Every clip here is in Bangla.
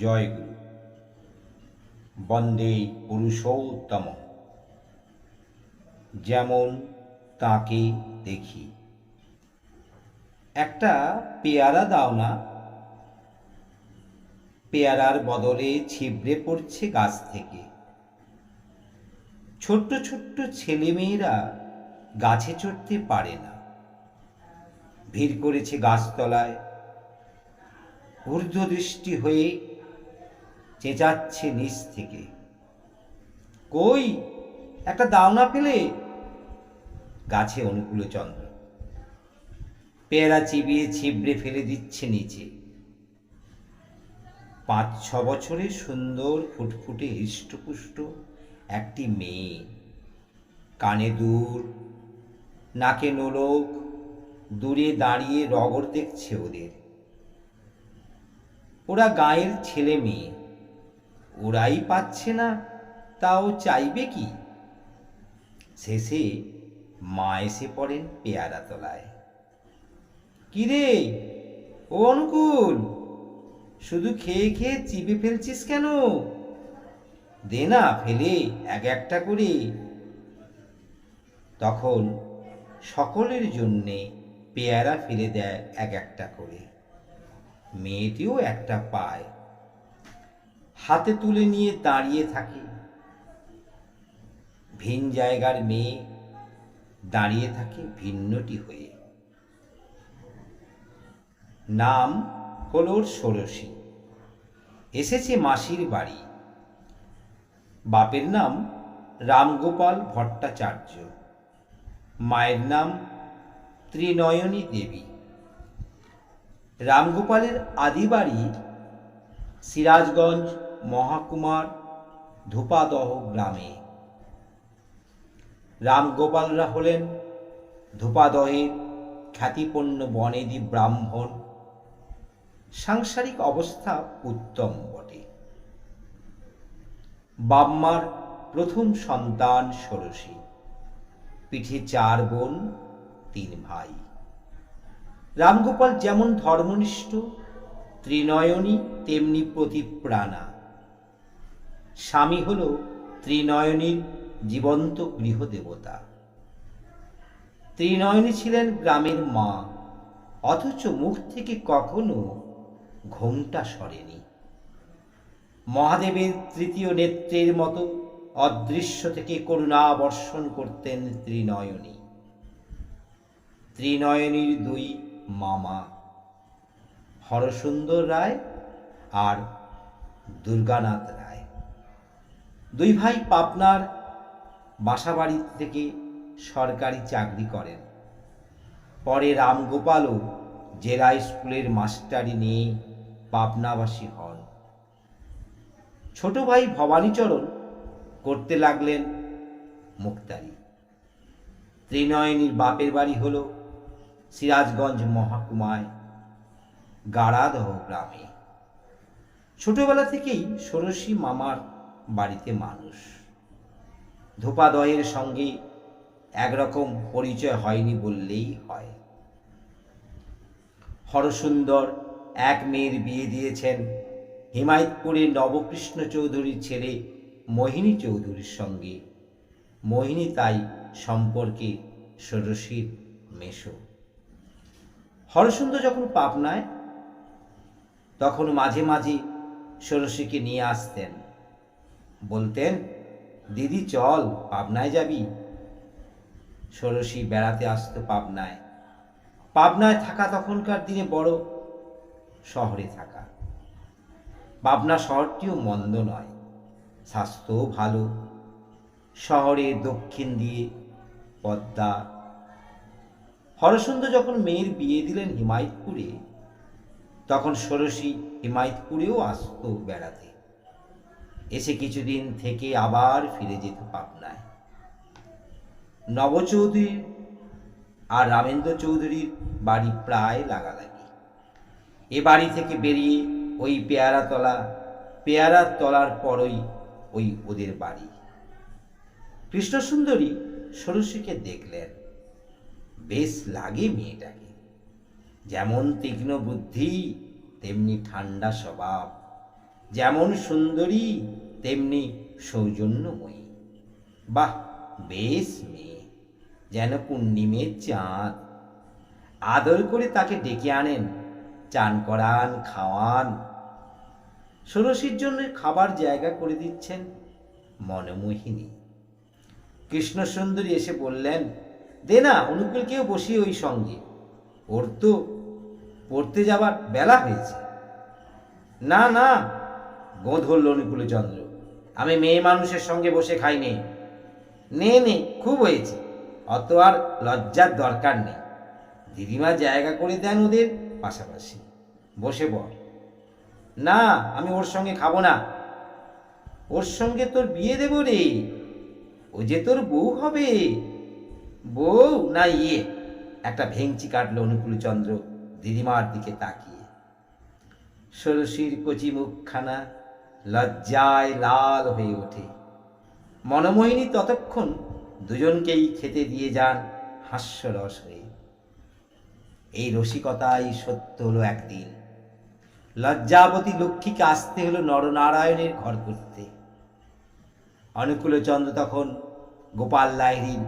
জয়গুরু। বন্দে পুরুষোত্তম। যেমন তাকে দেখি। একটা পেয়ারা দাও না। পেয়ারার বদলে ছিবড়ে পড়ছে গাছ থেকে। ছোট্ট ছোট্ট ছেলেমেয়েরা গাছে চড়তে পারে না। ভিড় করেছে গাছতলায়। ঊর্ধ্বদৃষ্টি হয়ে চেঁচাচ্ছে নিচ থেকে। কই? একটা দাও না পেলে? গাছে অনুকূল চন্দ্র। পেয়ারা চিবিয়ে ছিবড়ে ফেলে দিচ্ছে নিচে। পাঁচ, ছ বছরের সুন্দর ফুটফুটে হৃষ্টপুষ্ট একটি মেয়ে। কানে দূর, নাকে নোলক, দূরে দাঁড়িয়ে রগর দেখছে ওদের। ওরা গায়ের ছেলে মেয়ে। ওরাই পাচ্ছে না, তাও চাইবে কি? শেষে মা এসে পড়েন পেয়ারা তলায়। কিরে, ও অনুকূল, শুধু খেয়ে খেয়ে চিপে ফেলছিস কেন? দে না ফেলে এক একটা করে। তখন সকলের জন্যে পেয়ারা ফেলে দেয় এক একটা করে। মেয়েটিও একটা পায়। হাতে তুলে নিয়ে দাঁড়িয়ে থাকে। ভিন জায়গার মেয়ে দাঁড়িয়ে থাকে ভিন্নটি হয়ে। নাম হলোর ষোড়শী। এসেছে মাসির বাড়ি। বাপের নাম রামগোপাল ভট্টাচার্য। মায়ের নাম ত্রিনয়নী দেবী। রামগোপালের আদি বাড়ি সিরাজগঞ্জ মহাকুমার ধূপাদহ গ্রামে। রামগোপালরা হলেন ধূপাদহের খ্যাতিপন্ন বনেদি ব্রাহ্মণ। সাংসারিক অবস্থা উত্তম বটে। বাম্মার প্রথম সন্তান ষোড়শী। পিঠে চার বোন, তিন ভাই। রামগোপাল যেমন ধর্মনিষ্ঠ, ত্রিনয়নী তেমনি প্রতিপ্রাণা। স্বামী হল ত্রিনয়নীর জীবন্ত গৃহদেবতা। ত্রিনয়নী ছিলেন গ্রামের মা, অথচ মুখ থেকে কখনো ঘোমটা সরেনি। মহাদেবের তৃতীয় নেত্রের মতো অদৃশ্য থেকে করুণা বর্ষণ করতেন ত্রিনয়নী। ত্রিনয়নীর দুই মামা, হরসুন্দর রায় আর দুর্গানাথ রায়। দুই ভাই পাবনার বাসাবাড়ি থেকে সরকারি চাকরি করেন। পরে রামগোপালও জেলা স্কুলের মাস্টারি নিয়ে পাবনাবাসী হন। ছোট ভাই ভবানীচরণ করতে লাগলেন মুক্তারি। ত্রিনয়নীর বাপের বাড়ি হল সিরাজগঞ্জ মহাকুমায় গাড়াদহ গ্রামে। ছোটবেলা থেকেই ষোড়শী মামার বাড়িতে মানুষ। ধোপাদয়ের সঙ্গে একরকম পরিচয় হয়নি বললেই হয়। হরসুন্দর এক মেয়ের বিয়ে দিয়েছেন হিমায়তপুরের নবকৃষ্ণ চৌধুরীর ছেলে মোহিনী চৌধুরীর সঙ্গে। মোহিনী তাই সম্পর্কে ষোড়শীর মেশো। হরসুন্দর যখন পাবনায় তখন মাঝে মাঝে ষোড়শীকে নিয়ে আসতেন। বলতেন, দিদি, চল, পাবনায় যাবি? ষোড়শী বেড়াতে আসতো পাবনায়। পাবনায় থাকা তখনকার দিনে বড় শহরে থাকা। পাবনা শহরটিও মন্দ নয়, স্বাস্থ্যও ভালো। শহরে দক্ষিণ দিয়ে পদ্মা। হরসুন্দর যখন মেয়ের বিয়ে দিলেন হিমায়তপুরে, তখন ষোড়শী হিমায়তপুরেও আসতো বেড়াতে। এসে কিছুদিন থেকে আবার ফিরে যেত পাবনায়। নবচৌধুরী আর রামেন্দ্র চৌধুরীর বাড়ি প্রায় লাগালাগি। এ বাড়ি থেকে বেরিয়ে ওই পেয়ারা তলা পেয়ারার তলার পরই ওই ওদের বাড়ি। কৃষ্ণসুন্দরী ষোড়শীকে দেখলেন। বেশ লাগে মেয়েটাকে। যেমন তীক্ষ্ণ বুদ্ধি, তেমনি ঠান্ডা স্বভাব। যেমন সুন্দরী, তেমনি সৌজন্যময়ী। বাহ, বেশ মেয়ে, যেন পূর্ণিমের চাঁদ। আদর করে তাকে ডেকে আনেন, চান করান, খাওয়ান। ষোড়শীর জন্য খাবার জায়গা করে দিচ্ছেন মনমোহিনী। কৃষ্ণসুন্দরী এসে বললেন, দে না অনুকূলকেও বসি ওই সঙ্গে। ওর তো পড়তে যাবার বেলা হয়েছে। না না গোঁ ধরল অনুকূলচন্দ্র আমি মেয়ে মানুষের সঙ্গে বসে খাইনি। নে নে, খুব হয়েছে। অত আর লজ্জার দরকার নেই। দিদিমা জায়গা করে দেন ওদের পাশাপাশি। বসে বল। না, আমি ওর সঙ্গে খাব না। ওর সঙ্গে তোর বিয়ে দেব রে। ও যে তোর বউ হবে। বউ না ইয়ে। একটা ভেংচি কাটলো অনুকূলচন্দ্র দিদিমার দিকে তাকিয়ে। ষোড়শীর কচি মুখখানা লজ্জায় লাল হয়ে ওঠে। মনমোহিনী ততক্ষণ দুজনকেই খেতে দিয়ে যান হাস্যরস হয়ে। এই রসিকতাই সত্য হলো একদিন। লজ্জাবতী লক্ষ্মীকে আসতে হলো নরনারায়ণের ঘর করতে। অনুকূলচন্দ্র তখন গোপাল লাহিড়ির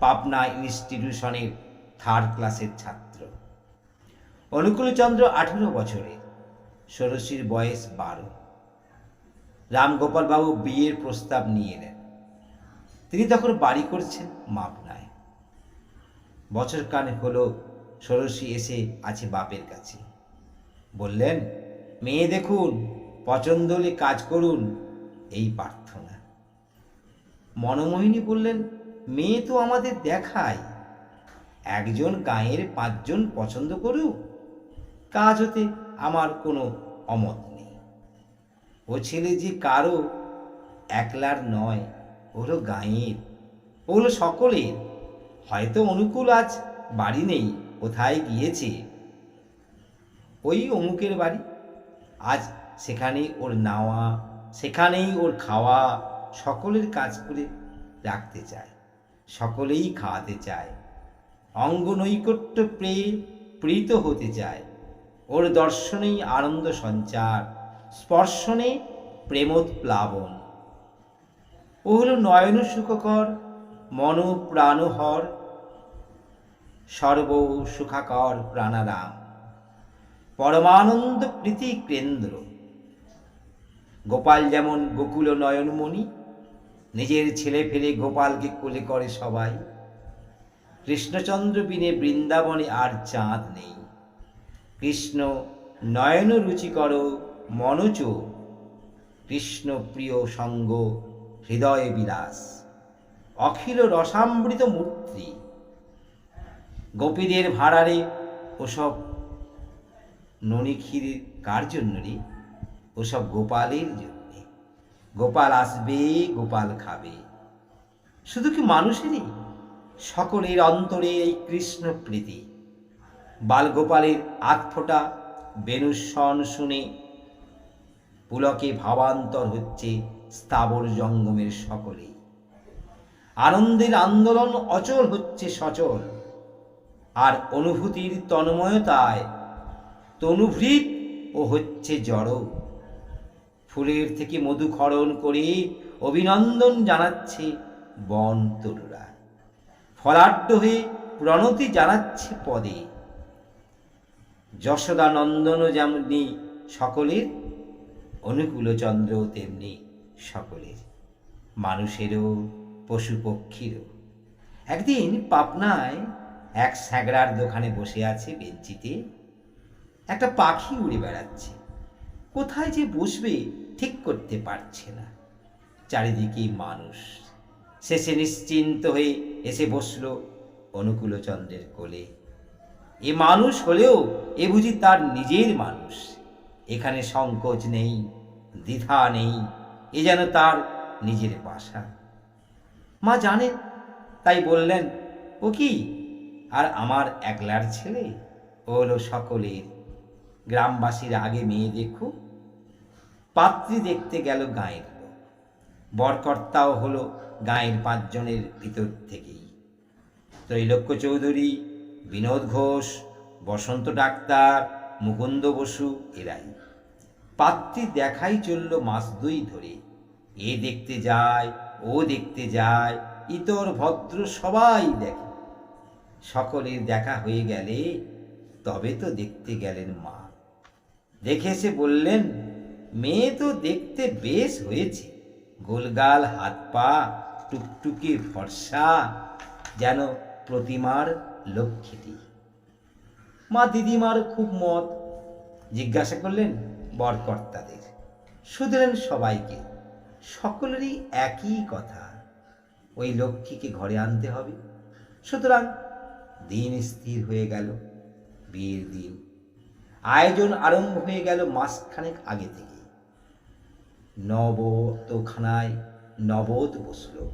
পাবনা ইনস্টিটিউশনের থার্ড ক্লাসের ছাত্র। অনুকূলচন্দ্র আঠেরো বছরের, ষোড়শীর বয়স বারো। রামগোপালবাবু বিয়ের প্রস্তাব নিয়ে এলেন। তিনি তখন বাড়ি করছেন মাপনায়। বছর কানে হলো ষোড়শী এসে আছে বাপের কাছে। বললেন, মেয়ে দেখুন পছন্দ হলে কাজ করুন, এই প্রার্থনা। মনমোহিনী বললেন, মেয়ে তো আমাদের দেখায়। একজন গায়ের পাঁচজন পছন্দ করুক, কাজ হতে আমার কোনো অমত ও ছেলে যে কারও একলার নয়, ও হলো গাঁয়ের। ও হলো সকলের। হয়তো অনুকূল আজ বাড়ি নেই, কোথায় গিয়েছে? ওই অমুকের বাড়ি। আজ সেখানেই ওর নাওয়া, সেখানেই ওর খাওয়া, সকলের কাজ করে রাখতে চায়, সকলেই খাওয়াতে চায়। অঙ্গ নৈকট্য পেয়ে প্রীত হতে চায়। ওর দর্শনেই আনন্দ সঞ্চার স্পর্শনে প্রেমোৎপ্লাবন ও হলো নয়ন সুখকর মন প্রাণহর সর্ব সুখাকর প্রাণারাম পরমানন্দ প্রীতি কেন্দ্র। গোপাল যেমন গোকুল নয়নমণি, নিজের ছেলে ফেলে গোপালকে কোলে করে সবাই। কৃষ্ণচন্দ্র বিনে বৃন্দাবনে আর চাঁদ নেই। কৃষ্ণ নয়ন রুচিকর মনোচ কৃষ্ণ প্রিয় সঙ্গ, হৃদয় বিলাস, অখিল রসামৃত মূর্তি, গোপীদের ভাড়ারে ওসব ননি ক্ষীর কার জন্য রে ওসব গোপালের জন্যে। গোপাল আসবে, গোপাল খাবে। শুধু কি মানুষেরই? সকলের অন্তরে এই কৃষ্ণ প্রীতি। বালগোপালের আতফোটা বেনুসন শুনে পুলকে ভাবান্তর হচ্ছে স্থাবর জঙ্গমের সকলেই। আনন্দের আন্দোলন অচল হচ্ছে সচল। আর অনুভূতির তন্ময়তায় তনুভৃত ও হচ্ছে জড়। ফুলের থেকে মধু খরণ করে অভিনন্দন জানাচ্ছে বন তরুরা। ফলাঢ্য হয়ে প্রণতি জানাচ্ছে পদে। যশোদানন্দনও যেমনি সকলের অনুকূলচন্দ্র তেমনি সকলের। মানুষেরও পশু পক্ষীরও একদিন পাবনায় এক স্যাঁকড়ার দোকানে বসে আছে বেঞ্চিতে। একটা পাখি উড়ে বেড়াচ্ছে। কোথায় যে বসবে ঠিক করতে পারছে না। চারিদিকেই মানুষ। শেষে নিশ্চিন্ত হয়ে এসে বসল অনুকূলচন্দ্রের কোলে। এ মানুষ হলেও এ বুঝি তার নিজের মানুষ। এখানে সংকোচ নেই, দ্বিধা নেই, এ যেন তার নিজের বাসা। মা জানেন, তাই বললেন, ও কি? আর আমার একলার ছেলে? ও হলো সকলের। গ্রামবাসীর আগে মেয়ে দেখো। পাত্রী দেখতে গেল গাঁয়ের বরকর্তাও হলো গাঁয়ের পাঁচজনের ভিতর থেকেই। ত্রৈলোক্য চৌধুরী, বিনোদ ঘোষ, বসন্ত ডাক্তার মুকুন্দ বসু এরাই। পাত্রী দেখাই চলল মাস দুই ধরে। এ দেখতে যায়, ও দেখতে যায়, ইতর ভদ্র সবাই দেখে। সকলের দেখা হয়ে গেলে, তবে তো দেখতে গেলেন মা। দেখে এসে বললেন, মেয়ে তো দেখতে বেশ হয়েছে। গোলগাল হাত পা, টুকটুকে ফর্সা, যেন প্রতিমার লক্ষ্মীটি মা দিদিমার খুব মত। জিজ্ঞাসা করলেন, বরকর্তাদের। শুধলেন সবাইকে, সকলেরই একই কথা। ওই লক্ষ্মীকে ঘরে আনতে হবে। সুতরাং দিন স্থির হয়ে গেল, বিয়ের দিন। আয়োজন আরম্ভ হয়ে গেল মাসখানেক আগে থেকে। নবতখানায় নবদ বসল।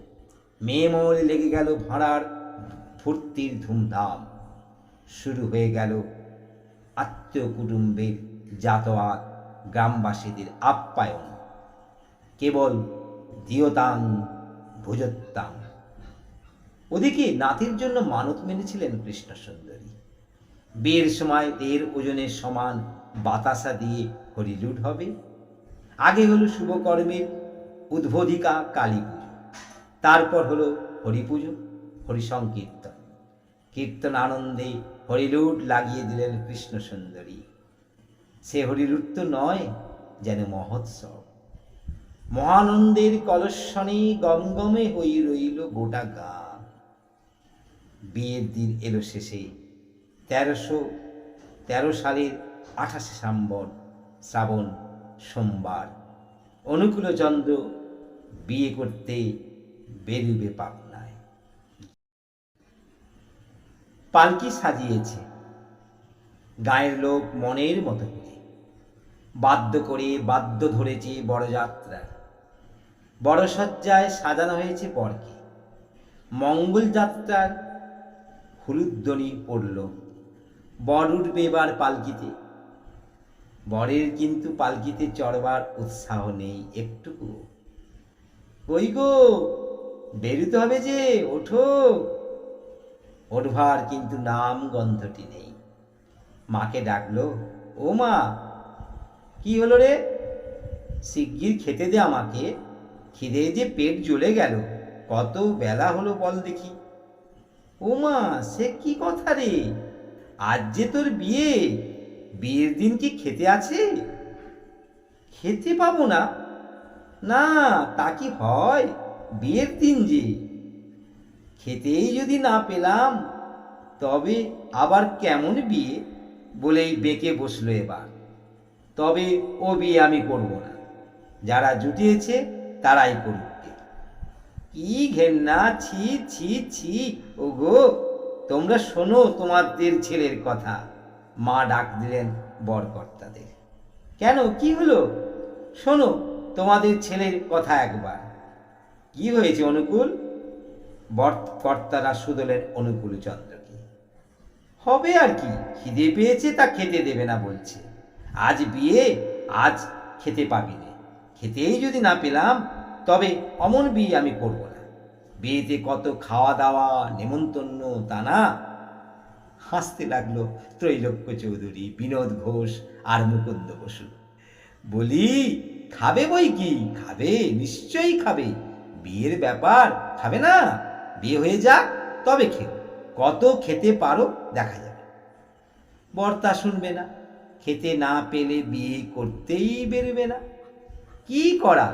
মেয়ে মহলে লেগে গেল ভাড়ার ফুর্তির ধুমধাম। শুরু হয়ে গেল। আত্মীয় কুটুম্বের যাতায়াত, গ্রামবাসীদের আপ্যায়ন। কেবল দিয়তাং ভুজত্তাং। ওদিকে নাতির জন্য মানত মেনেছিলেন কৃষ্ণ সুন্দরী বিয়ের সময় দেড় ওজনের সমান বাতাসা দিয়ে হরিলুট হবে। আগে হলো শুভকর্মের উদ্বোধিকা কালী পুজো তারপর হলো হরি পুজো হরিসংকীর্তন। কীর্তন আনন্দে হরিলুট লাগিয়ে দিলেন কৃষ্ণ সুন্দরী সে হরিলুট তো নয়, যেন মহোৎসব। মহানন্দের কলস্বনে গমগমে হই রইল গোটা গা বিয়ের দিন এলো শেষে, তেরোশো, তেরো সালের আঠাশে সাম্বর, শ্রাবণ, সোমবার। অনুকূলচন্দ্র বিয়ে করতে বেরুবে পাবনায়। পালকি সাজিয়েছে। গায়ের লোক মনের মতো করে। বাদ্য করে বাদ্য ধরেছে বড় সজ্জায় সাজানো হয়েছে বরকে মঙ্গল যাত্রার হুলুধ্বনি পড়ল। বর উঠবে এবার পালকিতে। বরের কিন্তু পালকিতে চড়বার উৎসাহ নেই একটুকু। কই গো বেরুতে হবে যে, ওঠো। ওঠবার কিন্তু নাম গন্ধটি নেই। মাকে ডাকলো, ও মা, কি হলো রে? শিগগির খেতে দে আমাকে। খিদে যে পেট জ্বলে গেল, কত বেলা হলো বল দেখি। ও মা, সে কি কথা রে? আজ যে তোর বিয়ে, বিয়ের দিন কি খেতে আছে? খেতে পাবো না। না, তা কি হয়? বিয়ের দিন যে। খেতেই যদি না পেলাম, তবে আবার কেমন বিয়ে? বলেই বেঁকে বসল এবার। তবে ও বিয়ে আমি করব না। যারা জুটিয়েছে তারাই করুক। কি ঘেন্না, ছি ছি ছি, ওগো! তোমরা শোনো তোমাদের ছেলের কথা। মা ডাক দিলেন বরকর্তাদের। কেন, কি হলো? শোনো তোমাদের ছেলের কথা একবার। কি হয়েছে অনুকূল? বরকর্তারা শুধলেন অনুকূল চন্দ্রকে। হবে আর কি, খিদে পেয়েছে তা খেতে দেবে না বলছে। আজ বিয়ে, আজ খেতে পাবি না। খেতেই যদি না পেলাম, তবে অমন বিয়ে আমি করব না। বিয়েতে কত খাওয়া দাওয়া নেমন্তন্ন, তা না? হাসতে লাগল ত্রৈলোক্য চৌধুরী, বিনোদ ঘোষ আর মুকুন্দ বসু। বলি, খাবে বই কি? খাবে, নিশ্চয়ই খাবে। বিয়ের ব্যাপার, খাবে না? বিয়ে হয়ে যাক, তবে খেও কত খেতে পারো, দেখা যাবে। বর্তা শুনবে না। খেতে না পেলে বিয়ে করতেই বেরোবে না। কি করা?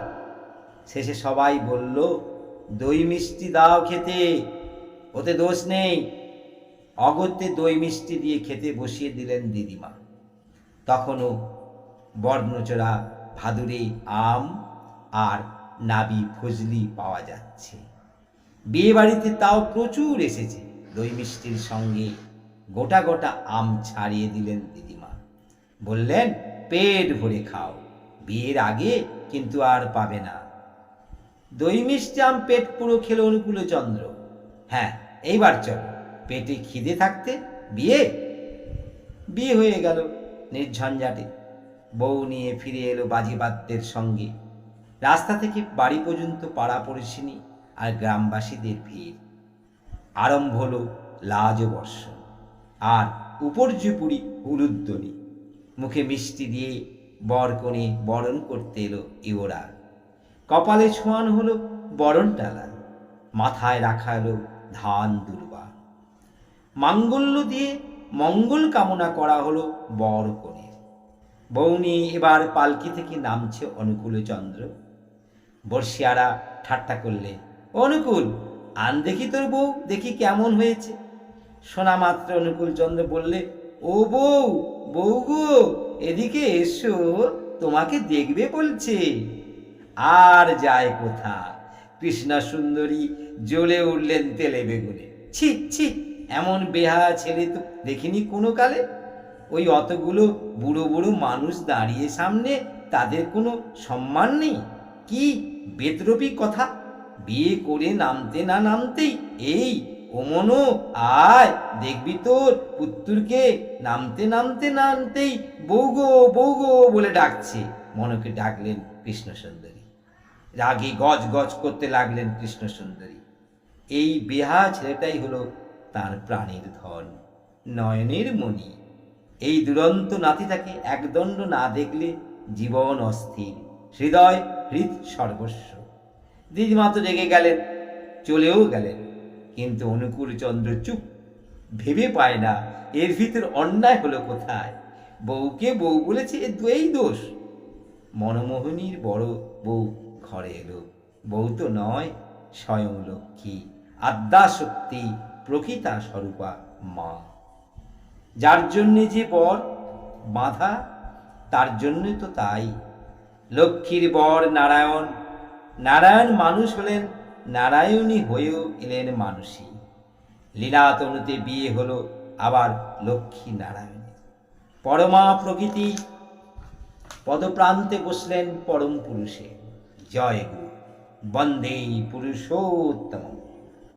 শেষে সবাই বলল, দই মিষ্টি দাও খেতে, ওতে দোষ নেই। অগত্যে দই মিষ্টি দিয়ে খেতে বসিয়ে দিলেন দিদিমা। তখনও বর্ণচোরা ভাদুরে আম আর নাবি ফজলি পাওয়া যাচ্ছে। বিয়ে বাড়িতে তাও প্রচুর এসেছে। দই মিষ্টির সঙ্গে গোটা গোটা আম ছাড়িয়ে দিলেন দিদিমা। বললেন, পেট ভরে খাও। বিয়ের আগে কিন্তু আর পাবে না। দই মিষ্টি আম পেট পুরো খেলো অনুকূল চন্দ্র। হ্যাঁ এইবার চলো। পেটে খিদে থাকতে বিয়ে? বিয়ে হয়ে গেল নির্ঝঞ্ঝাটে। বউ নিয়ে ফিরে এলো বাজিবাদ্যের সঙ্গে। রাস্তা থেকে বাড়ি পর্যন্ত পাড়া পড়েছিনি। আর গ্রামবাসীদের ভিড়। আরম্ভ হলো লাজ বর্ষণ আর উপর্যুপুরি উলুদ্দনি মুখে মিষ্টি দিয়ে বর কনে বরণ করতে এলো ইওরা কপালে ছোঁয়ানো হলো বরণ টালা মাথায় রাখা এলো ধান দুর্বা মাঙ্গল্য দিয়ে মঙ্গল কামনা করা হলো বর কনে বৌনি এবার পালকি থেকে নামছে অনুকূল চন্দ্র বর্ষিয়ারা ঠাট্টা করলে অনুকূল, আন দেখি তোর বউ, দেখি কেমন হয়েছে। শোনা মাত্র অনুকূল চন্দ্র বললে, ও বউ বউ গো, এদিকে এসো, তোমাকে দেখবে বলছে। আর যায় কোথা? কৃষ্ণা সুন্দরী জ্বলে উঠলেন তেলে বেগুনে। ছি ছি, এমন বেহা ছেলে তো দেখিনি কোনো কালে। ওই অতগুলো বুড়ো বুড়ো মানুষ দাঁড়িয়ে সামনে, তাদের কোনো সম্মান নেই। কি বেদরবি কথা? বিয়ে করে নামতে না নামতেই, এই, ওমনো, আয়, দেখবি তোর পুত্তুরকে নামতে নামতে নামতেই বৌগো বৌগো বলে ডাকছে। মনকে ডাকলেন কৃষ্ণ সুন্দরী রাগে গজ গজ করতে লাগলেন কৃষ্ণ সুন্দরী এই বেহা ছেলেটাই হলো তার প্রাণের ধন, নয়নের মণি। এই দুরন্ত নাতিটাকে একদণ্ড না দেখলে জীবন অস্থির। হৃদয় হৃদ সর্বস্ব। দিদিমা রেগে গেলেন, চলেও গেলেন। কিন্তু অনুকূল চন্দ্র চুপ, ভেবে পায় না এর ভিতর অন্যায় হলো কোথায়। বউকে বউ বলেছে এ দুই দোষ। মনমোহনীর বড় বউ ঘরে এলো। বউ তো নয়, স্বয়ং লক্ষ্মী আদ্যাশক্তি প্রকৃতা স্বরূপা মা। যার জন্যে যে বর বাঁধা, তার জন্যে তো তাই। লক্ষ্মীর বর নারায়ণ নারায়ণ মানুষ হলেন, নারায়ণী হয়েও এলেন মানুষই। লীলা তনুতে বিয়ে হলো আবার লক্ষ্মী নারায়ণ। পরমা প্রকৃতি পদপ্রান্তে বসলেন পরম পুরুষে। জয় গুরু। বন্দে পুরুষোত্তম